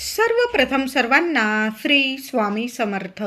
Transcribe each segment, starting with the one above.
सर्वप्रथम सर्वांना श्री स्वामी समर्थ.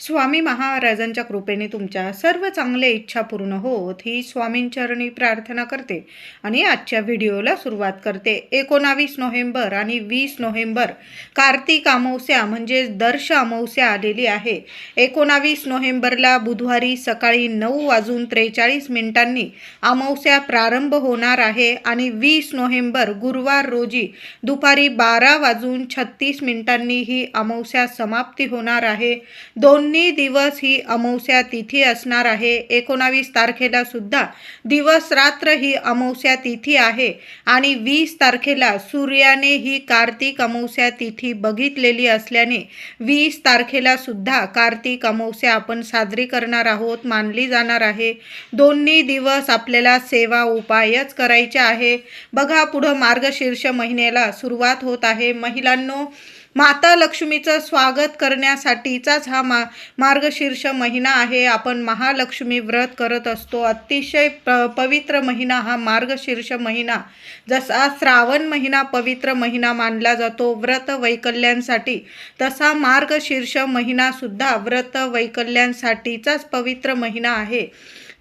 स्वामी महाराजांच्या कृपेने तुमच्या सर्व चांगल्या इच्छा पूर्ण होत ही स्वामींचरणी प्रार्थना करते आणि आजच्या व्हिडिओला सुरुवात करते. एकोणावीस नोव्हेंबर आणि वीस नोव्हेंबर कार्तिक अमावस्या म्हणजे दर्श अमावस्या आलेली आहे. एकोणावीस नोव्हेंबरला बुधवारी सकाळी नऊ वाजून त्रेचाळीस मिनिटांनी अमावस्या प्रारंभ होणार आहे आणि वीस नोव्हेंबर गुरुवार रोजी दुपारी बारा वाजून छत्तीस मिनिटांनी ही अमावस्या समाप्ती होणार आहे. दोन्ही दिवस ही अमावस्या तिथी असणार आहे. एकोणावीस तारखेला सुद्धा दिवस रात्र ही अमावस्या तिथी आहे आणि वीस तारखेला सूर्याने ही कार्तिक अमावस्या तिथी बघितलेली असल्याने वीस तारखेला सुद्धा कार्तिक अमावस्या आपण साजरी करणार आहोत मानली जाणार आहे. दोन्ही दिवस आपल्याला सेवा उपायच करायचे आहे. बघा पुढं मार्गशीर्ष महिन्याला सुरुवात होत आहे. महिलांनो माता लक्ष्मीचं स्वागत करण्यासाठीचाच हा मा मार्गशीर्ष महिना आहे. आपण महालक्ष्मी व्रत करत असतो. अतिशय प पवित्र महिना हा मार्गशीर्ष महिना. जसा श्रावण महिना पवित्र महिना मानला जातो व्रत वैकल्यांसाठी तसा मार्गशीर्ष महिनासुद्धा व्रत वैकल्यांसाठीचाच पवित्र महिना आहे.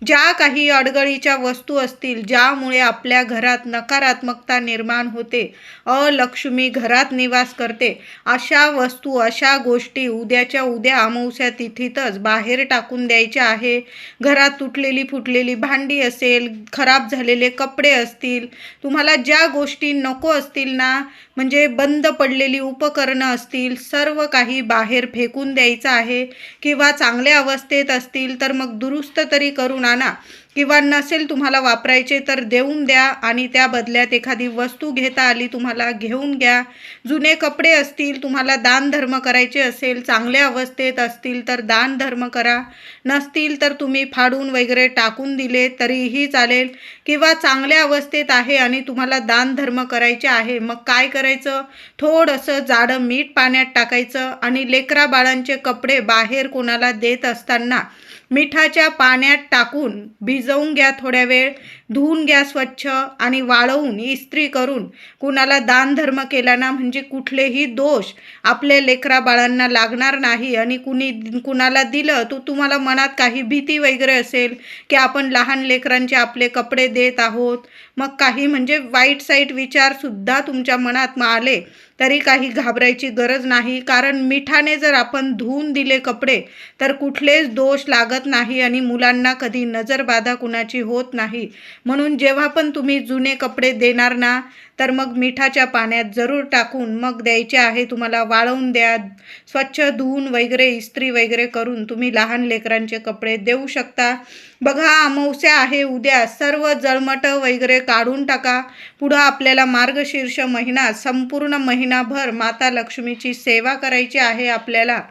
ज्या काही अडगळीच्या वस्तू असतील ज्यामुळे आपल्या घरात नकारात्मकता निर्माण होते अलक्ष्मी घरात निवास करते अशा वस्तू अशा गोष्टी उद्याच्या उद्या अमावस्या तिथीतच बाहेर टाकून द्यायच्या आहे. घरात तुटलेली फुटलेली भांडी असेल खराब झालेले कपडे असतील तुम्हाला ज्या गोष्टी नको असतील ना म्हणजे बंद पडलेली उपकरणं असतील सर्व काही बाहेर फेकून द्यायचं आहे. किंवा चांगल्या अवस्थेत असतील तर मग दुरुस्त तरी करून आणा किंवा नसेल तुम्हाला वापरायचे तर देऊन द्या आणि त्या बदल्यात एखादी वस्तू घेता आली तुम्हाला घेऊन घ्या. जुने कपडे असतील तुम्हाला दान धर्म करायचे असेल चांगल्या अवस्थेत असतील तर दान धर्म करा. नसतील तर तुम्ही फाडून वगैरे टाकून दिले तरीही चालेल. किंवा चांगल्या अवस्थेत आहे आणि तुम्हाला दान धर्म करायचे आहे मग काय करायचं? थोडंसं जाडं मीठ पाण्यात टाकायचं आणि लेकरा बाळांचे कपडे बाहेर कोणाला देत असताना मिठाच्या पाण्यात टाकून भिजवून घ्या थोड्या वेळ. धुवून घ्या स्वच्छ आणि वाळवून. इस्त्री करून. कुणाला दानधर्म केला ना म्हणजे कुठलेही दोष आपल्या लेकरा बाळांना लागणार नाही आणि कुणी कुणाला दिलं तो तुम्हाला मनात काही भीती वगैरे असेल की आपण लहान लेकरांचे आपले कपडे देत आहोत. मग काही म्हणजे वाईट साईट विचारसुद्धा तुमच्या मनात मग आले तरी काही घाबरायची गरज नाही. कारण मिठाने जर आपण धुवून दिले कपडे तर कुठलेच दोष लागत नाही आणि मुलांना कधी नजरबाधा कुणाची होत नाही. म्हणून जेव्हा पण तुम्ही जुने कपडे देणार ना तर मग मिठाच्या पाण्यात जरूर टाकून मग द्यायचे आहे तुम्हाला वाळवून द्या स्वच्छ धुवून वगैरे इस्त्री वगैरे करून तुम्ही लहान लेकरांचे कपडे देऊ शकता. बघा अमावस्या आहे उद्या. सर्व जळमटं वगैरे काढून टाका. पुढं आपल्याला मार्गशीर्ष महिना संपूर्ण महिनाभर माता लक्ष्मीची सेवा करायची आहे आपल्याला.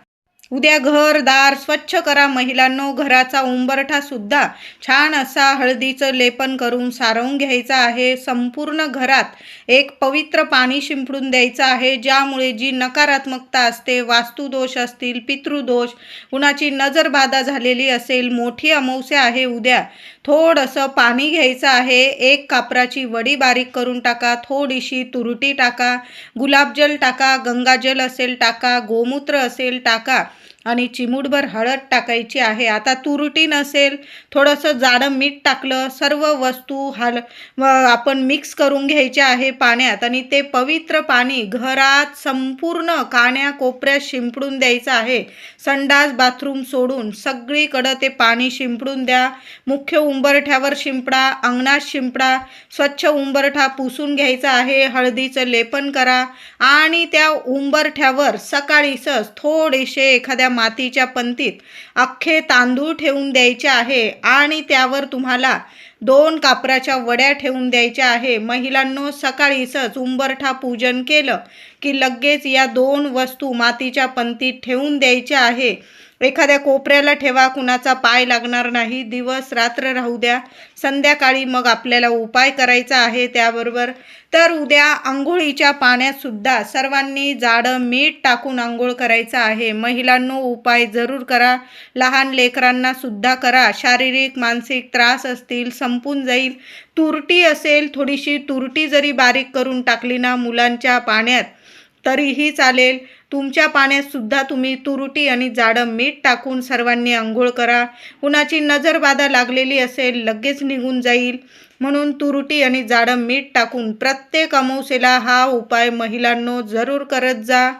उद्या घर दार स्वच्छ करा महिलांनो घराचा उंबरठा सुद्धा छान असा हळदीचं लेपन करून सारवून घ्यायचा आहे. संपूर्ण घरात एक पवित्र पाणी शिंपडून द्यायचं आहे ज्यामुळे जी नकारात्मकता असते वास्तुदोष असतील पितृदोष कुणाची नजरबाधा झालेली असेल मोठी अमावस्या आहे उद्या. थोडंसं पाणी घ्यायचं आहे एक कापराची वडी बारीक करून टाका थोडीशी तुरटी टाका गुलाबजल टाका गंगाजल असेल टाका गोमूत्र असेल टाका. आणि चिमूटभर हळद टाकायची आहे. आता तुरटी नसेल थोडंसं जाडं मीठ टाकलं सर्व वस्तू हाल व आपण मिक्स करून घ्यायचे आहे पाण्यात आणि ते पवित्र पाणी घरात संपूर्ण काण्या कोपऱ्यात शिंपडून द्यायचं आहे. संडास बाथरूम सोडून सगळीकडं ते पाणी शिंपडून द्या. मुख्य उंबरठ्यावर शिंपडा अंगणात शिंपडा स्वच्छ उंबरठा पुसून घ्यायचा आहे. हळदीचं लेपन करा आणि त्या उंबरठ्यावर सकाळीसच थोडेसे एखाद्या मातीच्या पंतीत अख्खे तांदूळ ठेवून द्यायचे आहे आणि त्यावर तुम्हाला दोन कापराच्या वड्या ठेवून द्यायच्या आहे. महिलांनो सकाळीसच उंबरठा पूजन केलं की लगेच या दोन वस्तू मातीच्या पंतीत ठेवून द्यायच्या आहे. एखाद्या कोपऱ्याला ठेवा कुणाचा पाय लागणार नाही. दिवस रात्र राहू द्या. संध्याकाळी मग आपल्याला उपाय करायचा आहे त्याबरोबर. तर उद्या आंघोळीच्या पाण्यातसुद्धा सर्वांनी जाडं मीठ टाकून आंघोळ करायचं आहे. महिलांनो उपाय जरूर करा. लहान लेकरांना सुद्धा करा. शारीरिक मानसिक त्रास असतील संपून जाईल. तुरटी असेल थोडीशी तुरटी जरी बारीक करून टाकली ना मुलांच्या पाण्यात तरीही चालेल. तुमच्या पाण्यातसुद्धा तुम्ही तुरुटी आणि जाडं मीठ टाकून सर्वांनी आंघोळ करा. कुणाची नजरबाधा लागलेली असेल लगेच निघून जाईल. म्हणून तुरुटी आणि जाडं मीठ टाकून प्रत्येक अमावसेला हा उपाय महिलांनो जरूर करत जा.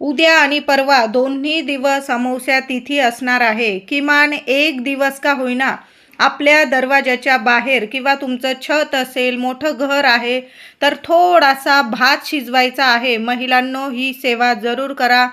उद्या आणि परवा दोन्ही दिवस अमावस्या तिथी असणार आहे. किमान एक दिवस का होईना आपल्या दरवाजाच्या बाहेर किंवा तुमचं छत असेल मोठं घर आहे तर थोडासा भात शिजवायचा आहे. महिलांनो ही सेवा जरूर करा.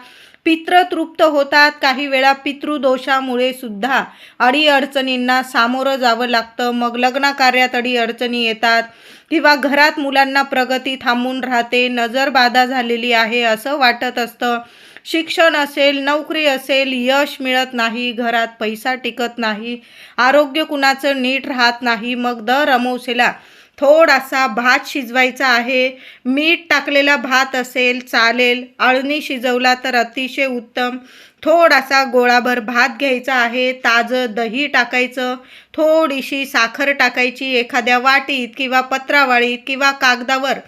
पित्र तृप्त होतात काही वेळा पितृदोषामुळे सुद्धा. अडीअडचणींना सामोरं जावं लागतं. मग लग्न कार्यात अडीअडचणी येतात किंवा घरात मुलांना प्रगती थांबून राहते. नजर बाधा झालेली आहे असं वाटत असतं. शिक्षण असेल नोकरी असेल यश मिळत नाही घरात पैसा टिकत नाही आरोग्य कुणाचं नीट राहत नाही मग दर अमावस्येला थोडासा भात शिजवायचा आहे. मीठ टाकलेला भात असेल चालेल. अळणी शिजवला तर अतिशय उत्तम. थोडासा गोळाभर भात घ्यायचा आहे ताजं दही टाकायचं. थोडीशी साखर टाकायची एखाद्या वाटीत किंवा पत्रावाळीत किंवा कागदावर.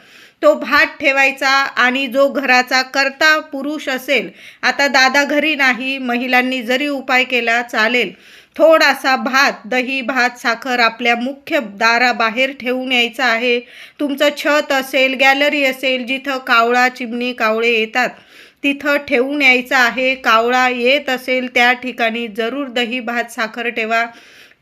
तो भात ठेवायचा आणि जो घराचा करता पुरुष असेल आता दादा घरी नाही महिलांनी जरी उपाय केला चालेल. थोडासा भात दही भात साखर आपल्या मुख्य दाराबाहेर ठेवून यायचा आहे. तुमचं छत असेल गॅलरी असेल जिथं कावळा चिमणी कावळे येतात तिथं ठेवून यायचं आहे. कावळा येत असेल त्या ठिकाणी जरूर दही भात साखर ठेवा.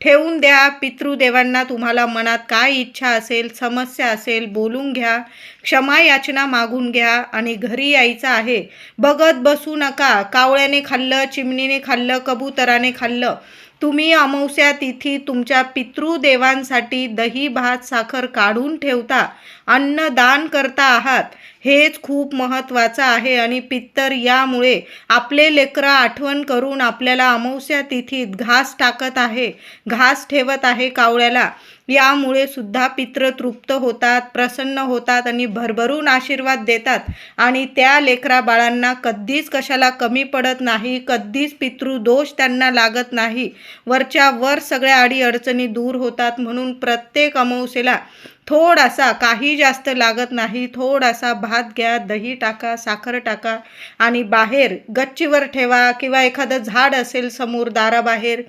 ठेवून द्या. पितृदेवांना तुम्हाला मनात काय इच्छा असेल समस्या असेल बोलून घ्या. क्षमा याचना मागून घ्या आणि घरी यायचं आहे. बघत बसू नका. कावळ्याने खाल्लं चिमणीने खाल्लं कबुतराने खाल्लं. तुम्ही अमावस्या तिथी तुमच्या पितृदेवांसाठी दही भात साखर काढून ठेवता अन्नदान करता आहात. हेच खूप महत्त्वाचं आहे आणि पित्तर यामुळे आपले लेकरं आठवण करून आपल्याला अमावस्या तिथीत घास टाकत आहे. घास ठेवत आहे कावळ्याला. यामुळे सुद्धा पित्र तृप्त होतात प्रसन्न होतात आणि भरभरून आशीर्वाद देतात. आणि त्या लेकरा बाळांना कधीच कशाला कमी पडत नाही कधीच पितृदोष त्यांना लागत नाही. वरच्या वर सगळ्या अडीअडचणी दूर होतात म्हणून प्रत्येक अमावस्येला थोडासा काही जास्त लागत नाही. थोडासा भात घ्या दही टाका साखर टाका आणि बाहेर गच्चीवर ठेवा किंवा एखादं झाड असेल समोर दाराबाहेर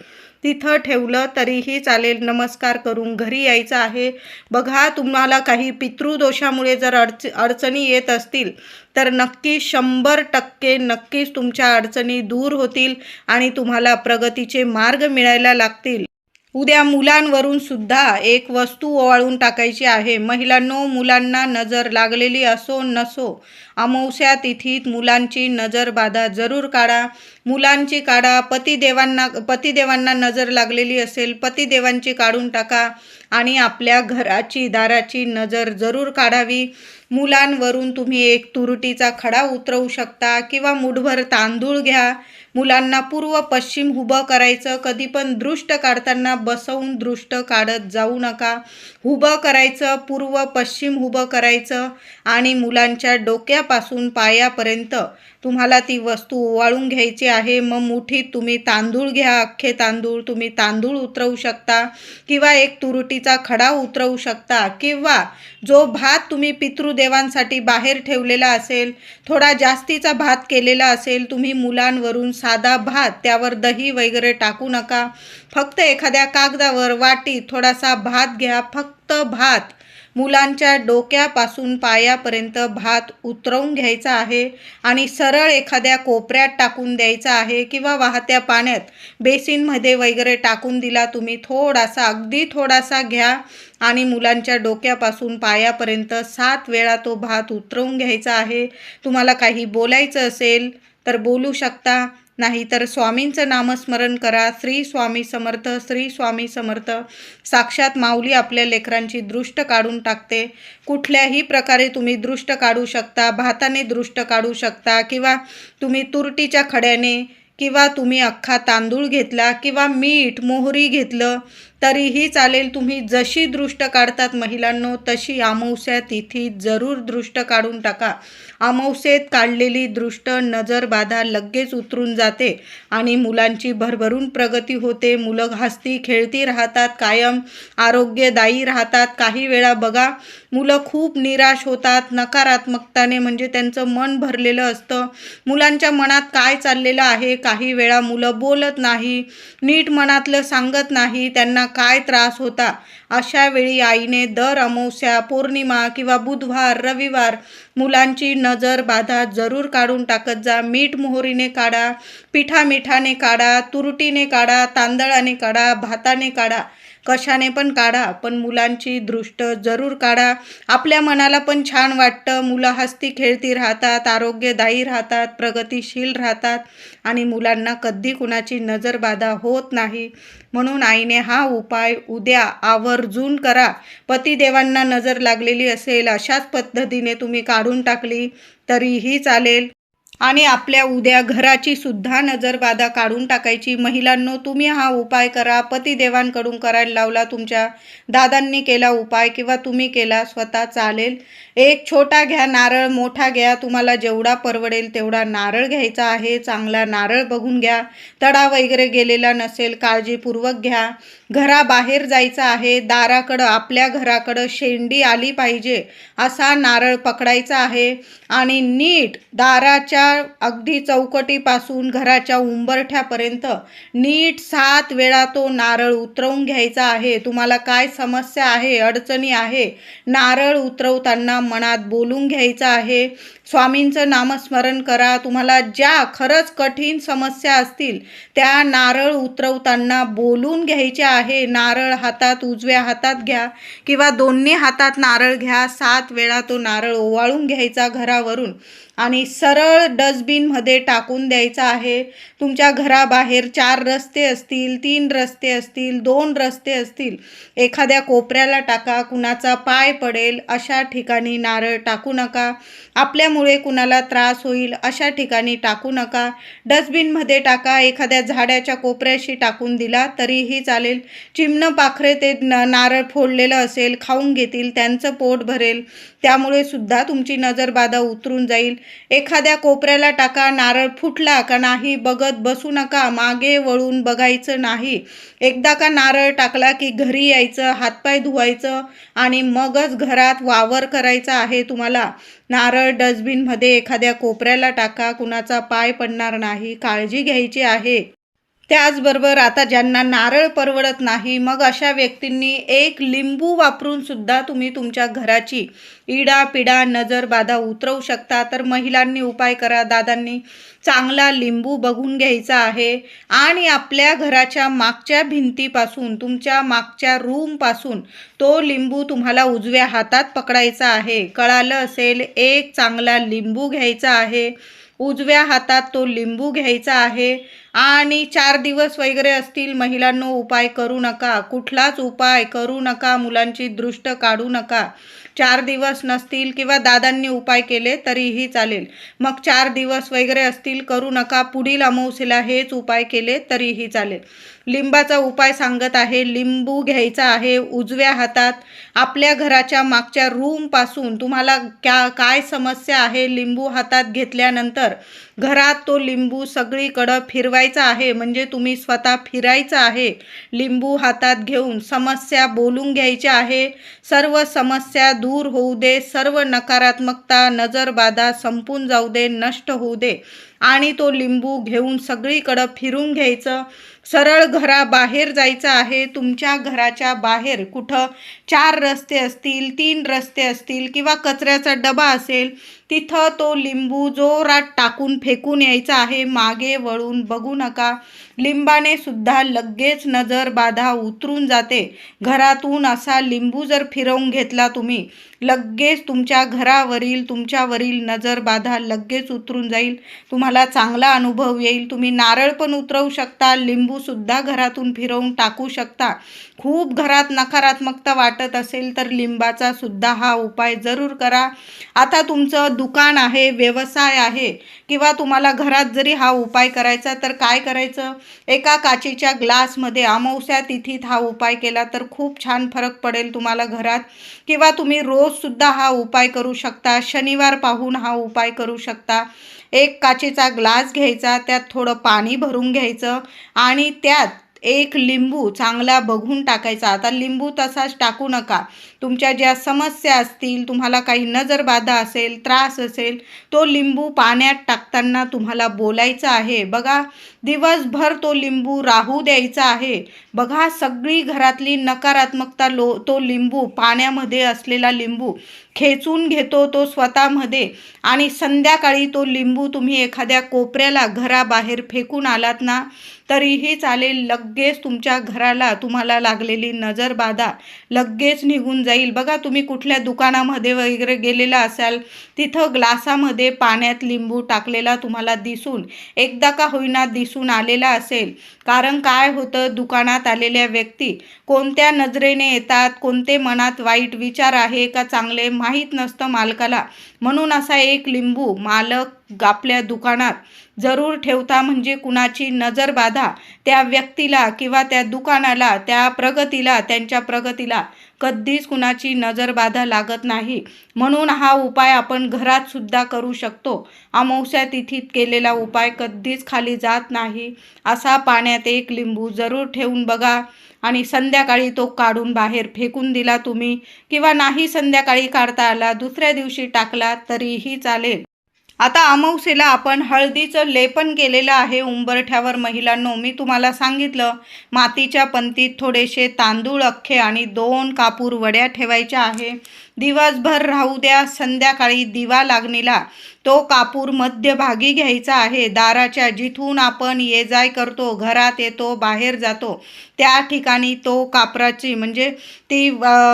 तिथं ठेवलं तरीही चालेल. नमस्कार करून घरी यायचं आहे. बघा तुम्हाला काही पितृदोषामुळे जर अडच अडचणी येत असतील तर नक्की शंभर टक्के नक्कीच तुमच्या अडचणी दूर होतील आणि तुम्हाला प्रगतीचे मार्ग मिळायला लागतील. उद्या मुलांवरून सुद्धा एक वस्तू ओवाळून टाकायची आहे. महिलांनो मुलांना नजर लागलेली असो नसो अमावस्या तिथीत मुलांची नजर बाधा जरूर काढा. मुलांची काढा. पतिदेवांना पतिदेवांना नजर लागलेली असेल पतिदेवांची काढून टाका आणि आपल्या घराची दाराची नजर जरूर काढावी. मुलांवरून तुम्ही एक तुरटीचा खडा उतरवू शकता किंवा मुठभर तांदूळ घ्या. मुलांना पूर्व पश्चिम उभं करायचं कधी पण दृष्ट काढताना बसवून दृष्ट काढत जाऊ नका. उभं करायचं पूर्व पश्चिम उभं करायचं आणि मुलांच्या डोक्यापासून पायापर्यंत तुम्हाला ती वस्तू ओवाळून घ्यायची आहे मग मुठीत तुम्ही तांदूळ घ्या अख्खे तांदूळ तुम्ही तांदूळ उतरवू शकता किंवा एक तुरुटीचा खडा उतरवू शकता किंवा जो भात तुम्ही पितृदेवांसाठी बाहेर ठेवलेला असेल थोडा जास्तीचा भात केलेला असेल तुम्ही मुलांवरून साधा भात त्यावर दही वगैरे टाकू नका. फक्त एखाद्या कागदावर वाटी थोडासा भात घ्या फक्त भात. मुलांच्या डोक्यापासून पायापर्यंत भात उतरवून घ्यायचा आहे आणि सरळ एखाद्या कोपऱ्यात टाकून द्यायचा आहे किंवा वाहत्या पाण्यात बेसिनमध्ये वगैरे टाकून दिला तुम्ही थोडासा अगदी थोडासा घ्या आणि मुलांच्या डोक्यापासून पायापर्यंत सात वेळा तो भात उतरवून घ्यायचा आहे. तुम्हाला काही बोलायचं असेल तर बोलू शकता. नाहीतर स्वामींचं नामस्मरण करा. श्री स्वामी समर्थ श्री स्वामी समर्थ. साक्षात माऊली आपल्या लेकरांची दृष्ट काढून टाकते. कुठल्याही प्रकारे तुम्ही दृष्ट काढू शकता भाताने दृष्ट काढू शकता किंवा तुम्ही तुरटीच्या खड्याने किंवा तुम्ही अख्खा तांदूळ घेतला किंवा मीठ मोहरी घेतलं तरीही चालेल. तुम्ही जशी दृष्ट काढतात महिलांनो तशी अमावस्या तिथी जरूर दृष्ट काढून टाका. अमावस्येत काढलेली दृष्ट नजर बाधा लगेच उतरून जाते आणि मुलांची भरभरून प्रगती होते. मुलं हसती खेळती राहतात कायम आरोग्यदायी राहतात. काही वेळा बघा मुलं खूप निराश होतात. नकारात्मकताने म्हणजे त्यांचं मन भरलेलं असतं. मुलांच्या मनात काय चाललेलं आहे? काही वेळा मुलं बोलत नाही नीट मनातलं सांगत नाही. त्यांना काय त्रास होता? अशा वेळी आईने दर अमावस्या पौर्णिमा किंवा बुधवार रविवार मुलांची नजर बाधा जरूर काढून टाकत जा. मीठ मोहरीने काढा पिठा मिठाने काढा तुरटीने काढा तांदळाने काढा भाताने काढा. कशाने पण काढा पण मुलांची दृष्ट जरूर काढा. आपल्या मनाला पण छान वाटतं. मुलं हस्ती खेळती राहतात आरोग्यदायी राहतात प्रगतिशील राहतात आणि मुलांना कधी कुणाची नजरबाधा होत नाही. म्हणून आईने हा उपाय उद्या आवर्जून करा. पतिदेवांना नजर लागलेली असेल अशाच पद्धतीने तुम्ही काढून टाकली तरीही चालेल. आणि आपल्या उद्या घराची सुद्धा नजरबाधा काढून टाकायची. महिलांनो तुम्ही हा उपाय करा. पतिदेवांकडून करायला लावला तुमच्या दादांनी केला उपाय किंवा तुम्ही केला स्वतः चालेल. एक छोटा घ्या नारळ मोठा घ्या. तुम्हाला जेवढा परवडेल तेवढा नारळ घ्यायचा आहे. चांगला नारळ बघून घ्या. तडा वगैरे गेलेला नसेल काळजीपूर्वक घ्या. घराबाहेर जायचं आहे दाराकडं आपल्या घराकडं शेंडी आली पाहिजे असा नारळ पकडायचा आहे आणि नीट दाराच्या अगदी चौकटीपासून घराच्या उंबरठ्यापर्यंत नीट सात वेळा तो नारळ उतरवून घ्यायचा आहे. तुम्हाला काय समस्या आहे अडचणी आहे? नारळ उतरवताना मनात बोलून घ्यायचं आहे. स्वामींचं नामस्मरण करा. तुम्हाला ज्या खरंच कठीण समस्या असतील त्या नारळ उतरवताना बोलून घ्यायच्या आहे. नारळ हातात उजव्या हातात घ्या किंवा दोन्ही हातात नारळ घ्या. सात वेळा तो नारळ ओवाळून घ्यायचा घरावरून. आणि सरळ डस्टबिनमध्ये टाकून द्यायचा आहे. तुमच्या घराबाहेर चार रस्ते असतील तीन रस्ते असतील दोन रस्ते असतील. एखाद्या कोपऱ्याला टाका कुणाचा पाय पडेल अशा ठिकाणी नारळ टाकू नका. आपल्यामुळे कुणाला त्रास होईल अशा ठिकाणी टाकू नका. डस्टबिनमध्ये टाका एखाद्या झाडाच्या कोपऱ्याशी टाकून दिला तरीही चालेल. चिमणं पाखरे ते न नारळ फोडलेलं असेल खाऊन घेतील त्यांचं पोट भरेल. त्यामुळे सुद्धा तुमची नजरबाधा उतरून जाईल. एखाद्या कोपऱ्याला टाका नारळ फुटला का नाही बघत बसू नका मागे वळून बघायचं नाही. एकदा का नारळ टाकला की घरी यायचं हातपाय धुवायचं आणि मगच घरात वावर करायचा आहे तुम्हाला. नारळ डस्टबिनमध्ये एखाद्या कोपऱ्याला टाका कुणाचा पाय पडणार नाही काळजी घ्यायची आहे. त्याचबरोबर आता ज्यांना नारळ परवडत नाही मग अशा व्यक्तींनी एक लिंबू वापरून सुद्धा तुम्ही तुमच्या घराची इडा पिडा नजर बाधा उतरवू शकता. तर महिलांनी उपाय करा. दादांनी चांगला लिंबू बघून घ्यायचा आहे. आणि आपल्या घराच्या मागच्या भिंतीपासून तुमच्या मागच्या रूमपासून तो लिंबू तुम्हाला उजव्या हातात पकडायचा आहे. कळालं असेल एक चांगला लिंबू घ्यायचा आहे. उजव्या हातात तो लिंबू घ्यायचा आहे आणि चार दिवस वगैरे असतील महिलांनो उपाय करू नका. कुठलाच उपाय करू नका. मुलांची दृष्ट काढू नका. चार दिवस नसतील किंवा दादांनी उपाय केले तरीही चालेल. मग चार दिवस वगैरे असतील करू नका. पुढील अमावस्येला हेच उपाय केले तरीही चालेल. लिंबाचा उपाय सांगत आहे. लिंबू घ्यायचा आहे उजव्या हातात. आपल्या घराच्या मागच्या रूमपासून तुम्हाला क्या काय समस्या आहे लिंबू हातात घेतल्यानंतर? घरात तो लिंबू सगळीकडं फिरवायचा आहे. म्हणजे तुम्ही स्वतः फिरायचं आहे लिंबू हातात घेऊन. समस्या बोलून घ्यायच्या आहे. सर्व समस्या दूर होऊ दे. सर्व नकारात्मकता नजरबाधा संपून जाऊ दे नष्ट होऊ दे. आणि तो लिंबू घेऊन सगळीकडं फिरून घ्यायचं. सरळ घराबाहेर जायचं आहे. तुमच्या घराच्या बाहेर कुठं चार रस्ते असतील तीन रस्ते असतील किंवा कचऱ्याचा डबा असेल तिथं तो लिंबू जोरात टाकून फेकून यायचा आहे. मागे वळून बघू नका. लिंबाने सुद्धा लगेच नजर बाधा उतरून जाते. घरातून असा लिंबू जर फिरवून घेतला तुम्ही लगेच तुमच्या घरावरील तुमच्यावरील नजर बाधा लगेच उतरून जाईल. तुम्हाला चांगला अनुभव येईल. तुम्ही नारळ पण उतरवू शकता. लिंबूसुद्धा घरातून फिरवून टाकू शकता. खूप घरात नकारात्मकता वाटत असेल तर लिंबाचा सुद्धा हा उपाय जरूर करा. आता तुमचं दुकान आहे व्यवसाय आहे किंवा तुम्हाला घरात जरी हा उपाय करायचा तर काय करायचं? एका काचेच्या ग्लासमध्ये अमावस्या तिथीत हा उपाय केला तर खूप छान फरक पडेल तुम्हाला घरात. किंवा तुम्ही रोजसुद्धा हा उपाय करू शकता शनिवार पाहून हा उपाय करू शकता. एक काचेचा ग्लास घ्यायचा त्यात थोडं पाणी भरून घ्यायचं आणि त्यात एक लिंबू चांगला बघून टाकायचा. आता लिंबू तसाच टाकू नका. तुमच्या ज्या समस्या असतील तुम्हाला काही नजरबाधा असेल त्रास असेल तो लिंबू पाण्यात टाकताना तुम्हाला बोलायचं आहे. बघा दिवसभर तो लिंबू राहू द्यायचा आहे. बघा सगळी घरातली नकारात्मकता लो तो लिंबू पाण्यामध्ये असलेला लिंबू खेचून घेतो तो स्वतःमध्ये आणि संध्याकाळी तो लिंबू तुम्ही एखाद्या कोपऱ्याला घराबाहेर फेकून आलात ना तरीही चालेल लगेच तुमच्या घराला तुम्हाला लागलेली नजरबाधा लगेच निघून जाईल. बघा तुम्ही कुठल्या दुकानामध्ये वगैरे गेलेला असाल तिथं ग्लासामध्ये पाण्यात लिंबू टाकलेला तुम्हाला दिसून एकदा का होईना दिसून आलेला असेल. कारण काय होतं? दुकानात आलेल्या व्यक्ती कोणत्या नजरेने येतात? कोणते मनात वाईट विचार आहे का? चांगले माहीत नसतं मालकाला. म्हणून असा एक लिंबू मालक आपल्या दुकानात जरूर ठेवता म्हणजे कुणाची नजर बाधा त्या व्यक्तीला किंवा त्या दुकानाला त्या प्रगतीला त्यांच्या प्रगतीला कधीच कुणाची नजरबाधा लागत नाही. म्हणून हा उपाय आपण घरात सुद्धा करू शकतो. अमावस्या तिथीत केलेला उपाय कधीच खाली जात नाही. असा पाण्यात एक लिंबू जरूर ठेवून बघा आणि संध्याकाळी तो काढून बाहेर फेकून दिला तुम्ही. किंवा नाही संध्याकाळी काढता आला दुसऱ्या दिवशी टाकला तरीही चालेल. आता अमावसेला आपण हळदीचं लेपन केलेलं आहे उंबरठ्यावर महिलांनो. मी तुम्हाला सांगितलं मातीच्या पंतीत थोडेसे तांदूळ अख्खे आणि दोन कापूर वड्या ठेवायच्या आहे. दिवसभर राहू द्या संध्याकाळी दिवा लागणीला. तो कापूर मध्यभागी घ्यायचा आहे. दाराच्या जिथून आपण ये जाय करतो घरात येतो बाहेर जातो त्या ठिकाणी तो कापराची म्हणजे ती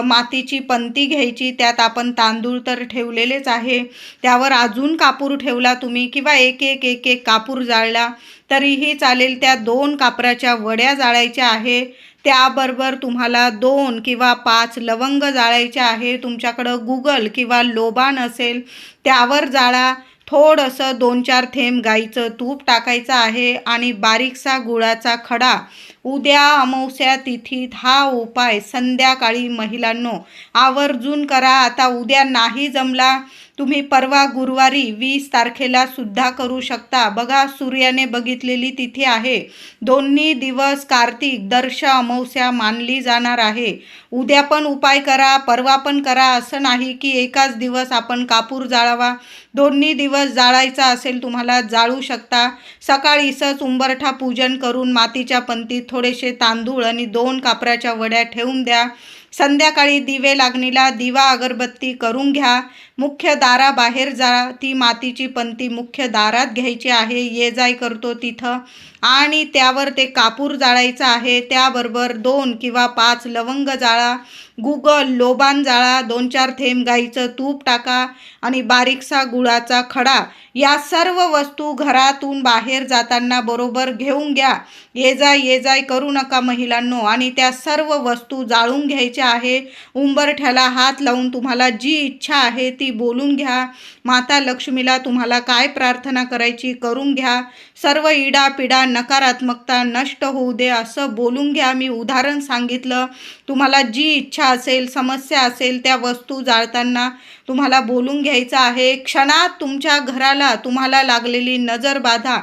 मातीची पंती घ्यायची. त्यात आपण तांदूळ तर ठेवलेलेच आहे. त्यावर अजून कापूर ठेवला तुम्ही किंवा एक एक एक एक कापूर जाळला. तरीही चालेल त्या दोन कापराच्या वड्या जाळायच्या आहे. त्याबरोबर तुम्हाला दोन किंवा पाच लवंग जाळायचे आहे. तुमच्याकडं गुगल किंवा लोबान असेल त्यावर जाळा. थोडंसं दोन चार थेंब गाईचं तूप टाकायचं आहे आणि बारीकसा गुळाचा खडा. उद्या अमावस्या तिथीत हा उपाय संध्याकाळी महिलांनो आवर्जून करा. आता उद्या नाही जमला तुम्ही परवा गुरुवारी वीस तारखेला सुद्धा करू शकता. बघा सूर्याने बघितलेली तिथी आहे. दोन्ही दिवस कार्तिक दर्श अमावस्या मानली जाणार आहे. उद्या पण उपाय करा परवा पण करा. असं नाही की एकाच दिवस आपण कापूर जाळावा. दोन्ही दिवस जाळायचा असेल तुम्हाला जाळू शकता. सकाळीसच उंबरठा पूजन करून मातीच्या पंतीत थोडेसे तांदूळ आणि दोन कापराच्या वड्या ठेवून द्या. संध्याकाळी दिवे लागणीला दिवा अगरबत्ती करून घ्या. मुख्य दाराबाहेर जा ती मातीची पंती मुख्य दारात घ्यायची आहे ये जाय करतो तिथं. आणि त्यावर ते कापूर जाळायचं आहे त्याबरोबर दोन किंवा पाच लवंग जाळा गुगल लोबान जाळा दोन चार थेंब गाईचं तूप टाका आणि बारीकसा गुळाचा खडा. या सर्व वस्तू घरातून बाहेर जाताना बरोबर घेऊन घ्या. ये जाय ये जाय करू नका महिलांनो. आणि त्या सर्व वस्तू जाळून घ्यायच्या आहे. उंबरठ्याला हात लावून तुम्हाला जी इच्छा आहे ती बोलून घ्या. माता लक्ष्मीला तुम्हाला काय प्रार्थना करायची करून घ्या. सर्व इडा पिडा नकारात्मकता नष्ट होऊ दे असं बोलून घ्या. मी उदाहरण सांगितलं. तुम्हाला जी इच्छा असेल समस्या असेल त्या वस्तू जाळताना तुम्हाला बोलून घ्यायचं आहे. क्षणात तुमच्या घराला तुम्हाला लागलेली नजरबाधा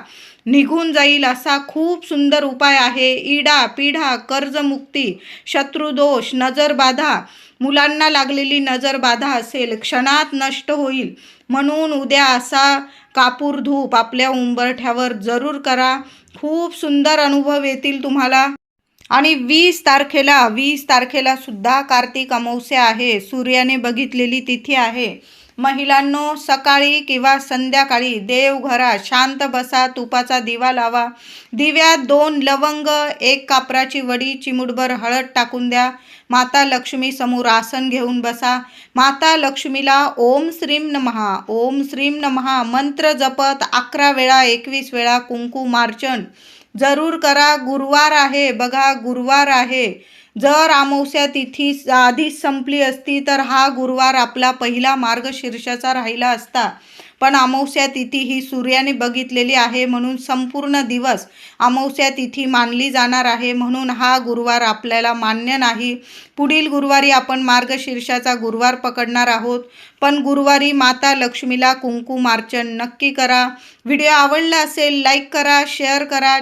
निघून जाईल असा खूप सुंदर उपाय आहे. इडा पिढा कर्जमुक्ती शत्रुदोष नजरबाधा. मुलांना लागलेली नजरबाधा असेल क्षणात नष्ट होईल. म्हणून उद्या असा कापूर धूप आपल्या उंबरठ्यावर जरूर करा. खूप सुंदर अनुभव येतील तुम्हाला. आणि वीस तारखेला वीस तारखेला सुद्धा कार्तिक अमावस्या आहे. सूर्याने बघितलेली तिथी आहे. महिलांनो सकाळी किंवा संध्याकाळी देवघरात शांत बसा तुपाचा दिवा लावा. दिव्यात दोन लवंग एक कापराची वडी चिमुटभर हळद टाकून द्या. माता लक्ष्मी समोर आसन घेऊन बसा. माता लक्ष्मीला ओम श्रीम नमहा. ओम श्रीम नमहा. मंत्र जपत अकरा वेळा एकवीस वेळा कुंकू मार्चन जरूर करा. गुरुवार आहे. बघा गुरुवार आहे. जर अमावस्या तिथी आधीच संपली असती तर हा गुरुवार आपला पहिला मार्गशीर्षाचा राहिला असता. पण अमावस्या तिथी ही सूर्याने बघितलेली आहे म्हणून संपूर्ण दिवस अमावस्या तिथी मानली जाणार आहे म्हणून हा गुरुवार आपल्याला मान्य नाही. पुढील गुरुवारी आपण मार्गशीर्षाचा गुरुवार पकडणार आहोत. पण गुरुवारी माता लक्ष्मीला कुंकू मार्चन नक्की करा. व्हिडिओ आवडला असेल लाईक करा शेअर करा.